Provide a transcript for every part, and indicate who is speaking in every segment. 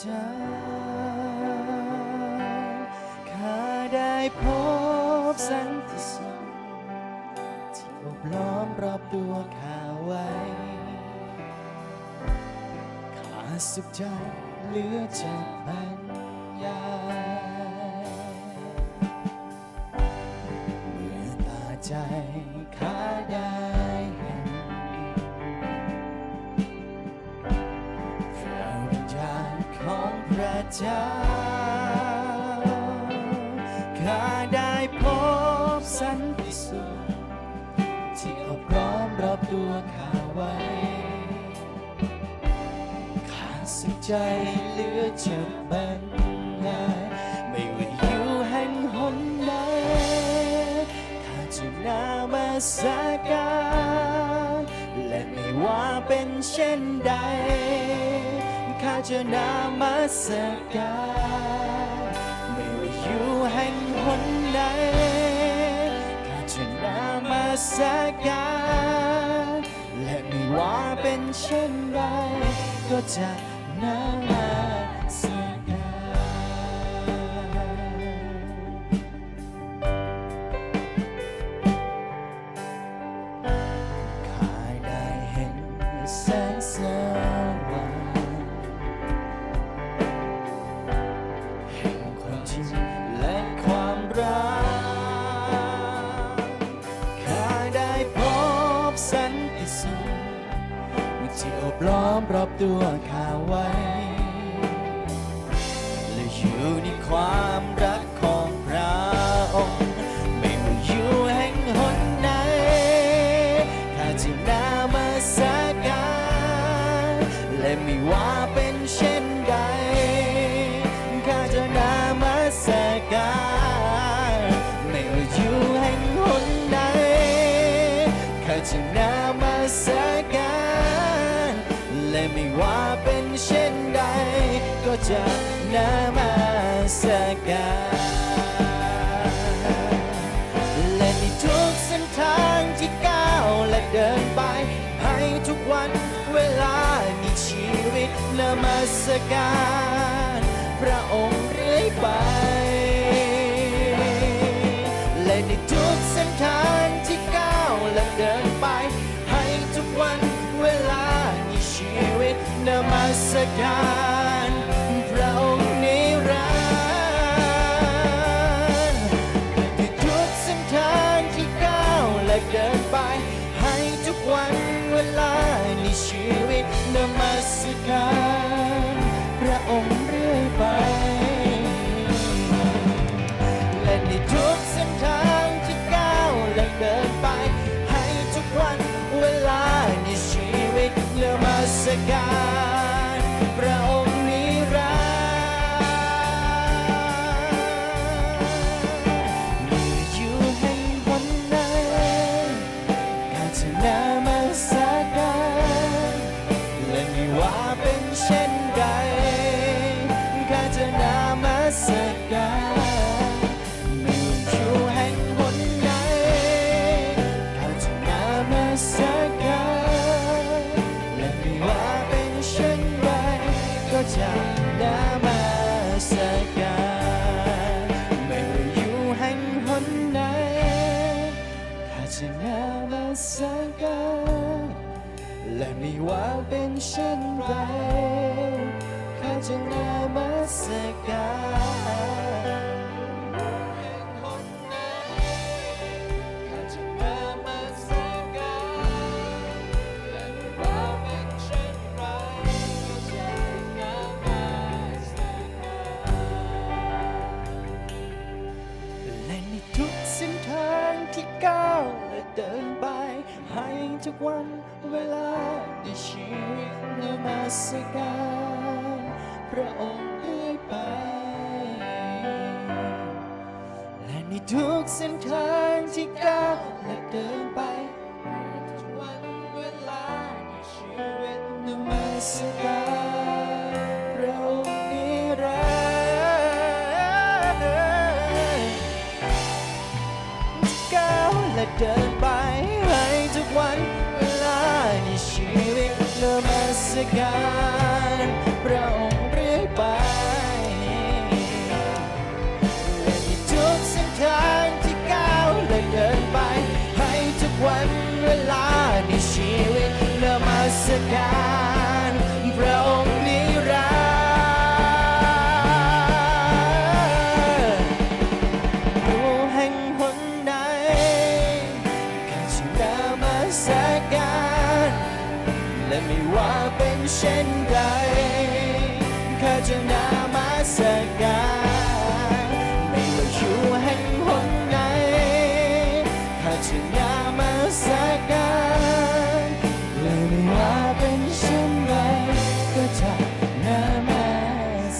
Speaker 1: จาข้าได้พบสันติสุขที่โอบล้อมรอบตัวข้าไว้ข้าสุขใจเหลือจะบัน เจ้าข้าได้พบสันติสุขที่อบล้อมรอบตัวข้าไว้ข้าสุขใจเหลือจะบรรยายไม่ว่าอยู่แห่งหนใดข้าจะนามาสการและไม่ว่าเป็นเช่นใด จะนามาสการไม่ว่าอยู่แห่งหนใดข้าจะนามาสการและไม่ว่าเป็นเช่นไรก็จะนา ล้อมรอบตัวข้าไว้ และอยู่ในความรัก จะนมาสการและในทุกเส้นทางที่ก้าวและเดินไป ให้ทุกวันเวลาในชีวิตนมัสการ พระองค์เรื่อยไป และในทุกเส้นทางที่ก้าวและเดินไป ให้ทุกวันเวลาในชีวิตนมัสการ เป็นเช่นไรข้าจะนามาสักการแห่งหนไหนข้าจะนามาสักการและไม่ว่าเป็นเช่นไรก็จะนามาสการเส้นทางที่ก้าวและเดินไป ให้ทุกวันเวลา มัสการพระองค์เรื่ยไป และในทุกเส้นทางที่ก้าวและเดินไปให้ทุกวันเวลาในชีวิตนมัสการพระองค์นิรันดร์ก้าวและเดินไป ใไม่ว่าเป็นเช่นไรข้าจะนามาสกการไม่ว่าอยู่แห่งหนไหนข้าจะนามาสกการและไม่ว่าเป็นเช่นไรก็จะนามา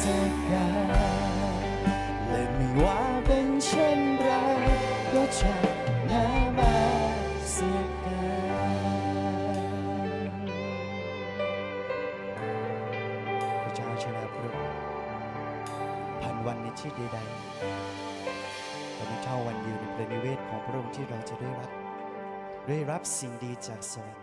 Speaker 1: สการและไม่ว่าเป็นเช่นไรก็จะ ที่ใดๆแต่ไม่เท่าวันยืนในพระนิเวศของพระองค์ที่เราจะได้รับ ได้รับสิ่งดีจากสวรรค์